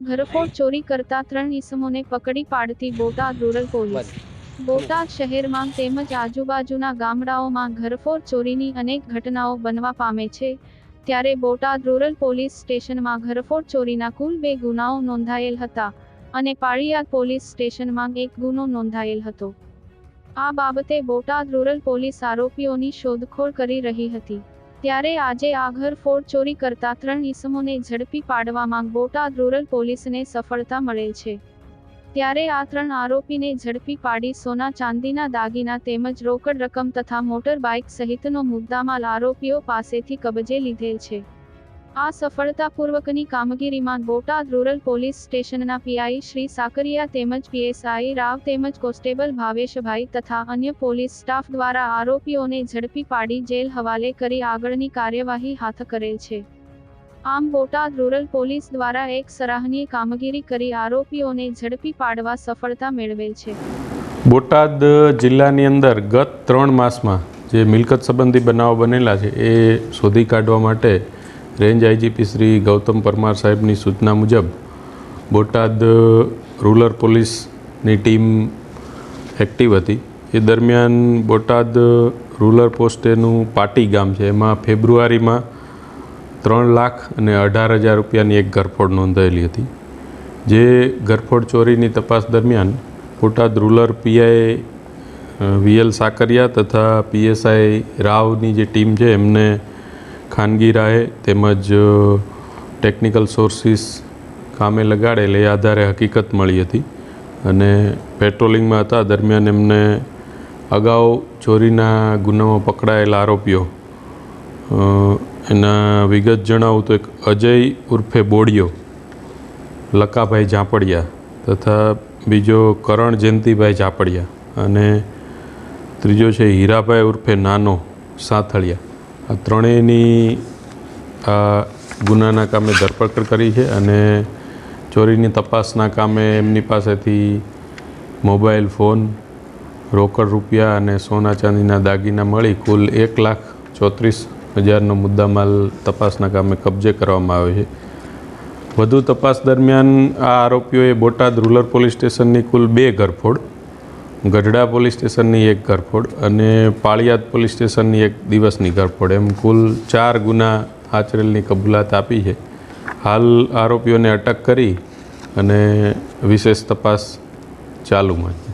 ઘરફોડ ચોરી કરતા ત્રણ ઇસમોને પકડી પાડતી બોટાદ રૂરલ પોલીસ. બોટાદ શહેરમાં તેમજ આજુબાજુના ગામડાઓમાં ઘરફોડ ચોરીની અનેક ઘટનાઓ બનવા પામે છે. ત્યારે બોટાદ રૂરલ પોલીસ સ્ટેશનમાં ઘરફોડ ચોરીના કુલ બે ગુનાઓ નોંધાયેલ હતા અને પાળીયા પોલીસ સ્ટેશનમાં એક ગુનો નોંધાયેલ હતો. આ બાબતે બોટાદ રૂરલ પોલીસ આરોપીઓની શોધખોળ કરી રહી હતી. ત્યારે આજે આ ઘરફોડ ચોરી કરતા ત્રણ ઇસમોને ઝડપી પાડવામાં બોટાદ રૂરલ પોલીસને સફળતા મળેલ છે. ત્યારે આ ત્રણ આરોપીને ઝડપી પાડી સોના ચાંદીના દાગીના તેમજ રોકડ રકમ તથા મોટર બાઇક સહિતનો મુદ્દામાલ આરોપીઓ પાસેથી કબજે લીધેલ છે. આ સફળતાપૂર્વકની કામગીરીમાં બોટાદ રૂરલ પોલીસ સ્ટેશનના પીઆઈ શ્રી સાકરિયા તેમજ પીએસઆઈ રાવ તેમજ કોન્સ્ટેબલ ભાવેશભાઈ તથા અન્ય પોલીસ સ્ટાફ દ્વારા આરોપીઓને ઝડપી પાડી જેલ હવાલે કરી આગળની કાર્યવાહી હાથ કરેલ છે. આમ બોટાદ રૂરલ પોલીસ દ્વારા એક સરાહનીય કામગીરી કરી આરોપીઓને ઝડપી પાડવા સફળતા મેળવેલ છે. બોટાદ જિલ્લાની અંદર ગત ત્રણ માસમાં જે મિલકત સંબંધી બનાવો બનેલા છે એ શોધી કાઢવા માટે રેન્જ આઈજીપી શ્રી ગૌતમ પરમાર સાહેબની સૂચના મુજબ બોટાદ રૂરલ પોલીસની ટીમ એક્ટિવ હતી. એ દરમિયાન બોટાદ રૂરલ પોસ્ટેનું પાટી ગામ છે. એમાં ફેબ્રુઆરીમાં ત્રણ લાખ અને અઢાર હજાર રૂપિયાની એક ઘરફોડ નોંધાયેલી હતી. જે ઘરફોડ ચોરીની તપાસ દરમિયાન Botad rural PI VL Sakariya તથા પીએસઆઈ રાવની જે ટીમ છે, એમને ખાનગી રાહે તેમજ ટેકનિકલ સોર્સિસ કામે લગાડેલ એ આધારે હકીકત મળી હતી. અને પેટ્રોલિંગમાં હતા, દરમિયાન એમને અગાઉ ચોરીના ગુનામાં પકડાયેલા આરોપીઓ એના વિગત જણાવું તો એક અજય ઉર્ફે બોડિયો, લકાભાઈ ઝાપડિયા તથા બીજો કરણ જયંતિભાઈ ઝાપડિયા અને ત્રીજો છે હીરાભાઈ ઉર્ફે નાનો સાથળિયા. આ ત્રણેયની ગુનાના કામે ધરપકડ કરી છે અને ચોરીની તપાસના કામે એમની પાસેથી મોબાઈલ ફોન, રોકડ રૂપિયા અને સોના ચાંદીના દાગીના મળી કુલ એક લાખ ચોત્રીસ હજારનો મુદ્દામાલ તપાસના કામે કબજે કરવામાં આવ્યો છે. વધુ તપાસ દરમિયાન આ આરોપીઓએ બોટાદ રૂરલ પોલીસ સ્ટેશનની કુલ બે ઘરફોડ ગઢડા પોલીસ સ્ટેશનની એક ઘરફોડ અને પાળિયાદ પોલીસ સ્ટેશનની એક દિવસની ઘરફોડ. એમ કુલ ચાર ગુના આચરેલની કબૂલાત આપી છે. હાલ આરોપીઓને અટક કરી અને વિશેષ તપાસ ચાલુમાં છે.